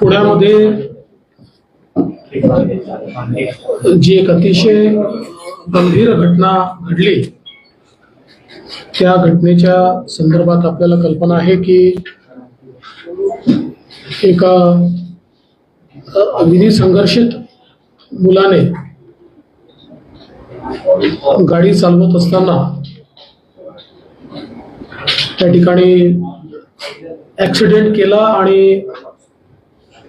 पुण्यामध्ये जी एक अतिशय गंभीर घटना घडली त्या घटनेच्या संदर्भात आपल्याला कल्पना आहे की एका अ, विधी संघर्षित मुलाने गाडी चालवत असताना त्या ठिकाणी ऍक्सिडेंट केला आणि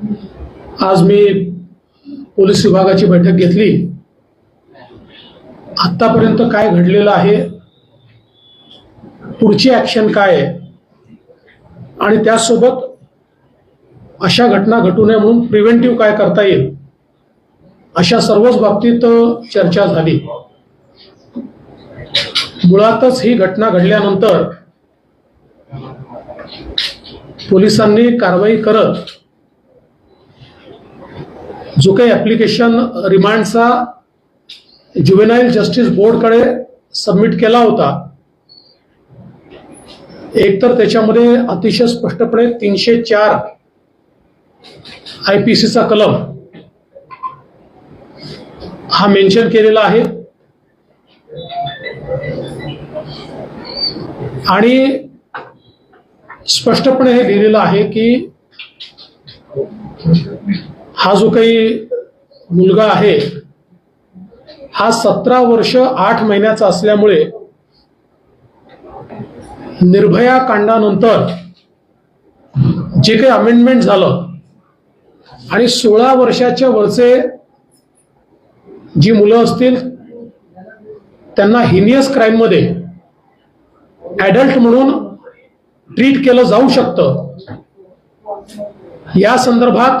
आज मी पोलीस विभागाची बैठक घेतली. आतापर्यंत काय घडलेलं आहे? पुढची ऍक्शन काय आहे? आणि त्यासोबत अशा घटना घटू नये म्हणून प्रिव्हेंटिव्ह काय करता येईल? अशा सर्वच बाबतीत चर्चा झाली. मुळातच ही घटना घडल्यानंतर पोलिसांनी कारवाई करत जो काही ऍप्लिकेशन रिमांडचा ज्युवेनाईल जस्टिस बोर्डकडे सबमिट केला होता एक तर त्याच्यामध्ये अतिशय स्पष्टपणे तीनशे चार आय पी सीचा कलम हा मेन्शन केलेला आहे. आणि स्पष्टपणे हे लिहिलेलं आहे की हा जो काही मुलगा आहे हा सतरा वर्ष आठ महिन्याचा असल्यामुळे निर्भया कांडानंतर जे काही अमेंडमेंट झालं आणि सोळा वर्षाच्या वरचे जी मुलं असतील त्यांना हिनियस क्राईममध्ये ॲडल्ट म्हणून ट्रीट केलं जाऊ शकतं. या संदर्भात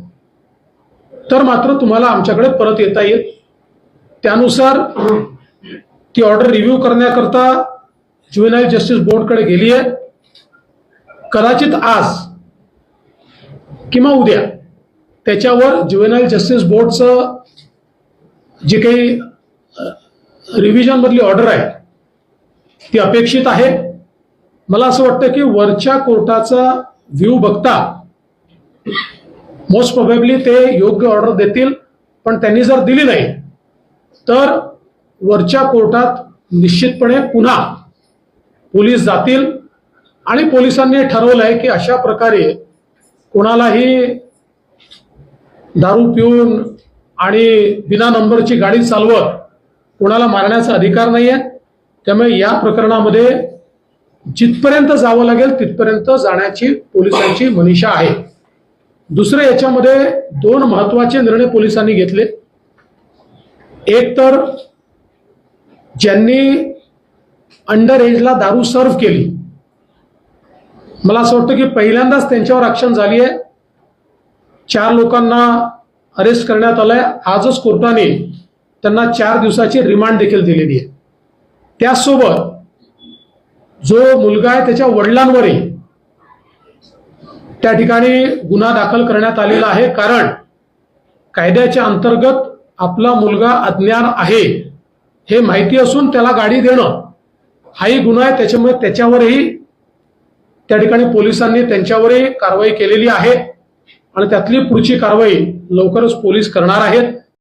तर मात्र तुम्हाला आमच्याकडे परत येता येईल. त्यानुसार ती ऑर्डर रिव्ह्यू करण्याकरता ज्युएनाईल जस्टिस बोर्डकडे गेली आहे. कदाचित आज किंवा उद्या त्याच्यावर ज्युएनाईल जस्टिस बोर्डचं जे काही रिव्हिजनमधली ऑर्डर आहे ती अपेक्षित आहे. मला असं वाटतं की वरच्या कोर्टाचा व्ह्यू बघता मोस्ट प्रोबेबली ते योग्य ऑर्डर देतील पण त्यांनी जर दिली नाही तर वरच्या कोर्टात निश्चितपणे पुन्हा पोलीस जातील. आणि पोलिसांनी ठरवलं आहे की अशा प्रकारे कोणालाही दारू पिऊन आणि बिना नंबरची गाडी चालवत कोणाला मारण्याचा अधिकार नाही आहे त्यामुळे या प्रकरणामध्ये जिथपर्यंत जावं लागेल तिथपर्यंत जाण्याची पोलिसांची मनीषा आहे. दुसरं याच्यामध्ये दोन महत्त्वाचे निर्णय पोलिसांनी घेतले. एक तर ज्यांनी अंडर एजला दारू सर्व्ह केली. मला असं वाटतं की पहिल्यांदाच त्यांच्यावर ॲक्शन झाली आहे चार लोकांना अरेस्ट करण्यात आलंय. आजच कोर्टाने त्यांना चार दिवसाची रिमांड देखील दिलेली आहे. त्याचसोबत जो मुलगा आहे त्याच्या वडिलांवरही त्या ठिकाणी गुन्हा दाखल करण्यात आलेला आहे. कारण कायद्याच्या अंतर्गत आपला मुलगा अज्ञान आहे हे माहिती असून त्याला गाडी देणं हाही गुन्हा आहे. त्याच्यामुळे त्याच्यावरही त्या ठिकाणी पोलिसांनी त्यांच्यावरही कारवाई केलेली आहे आणि त्यातली पुढची कारवाई लवकरच पोलीस करणार आहेत.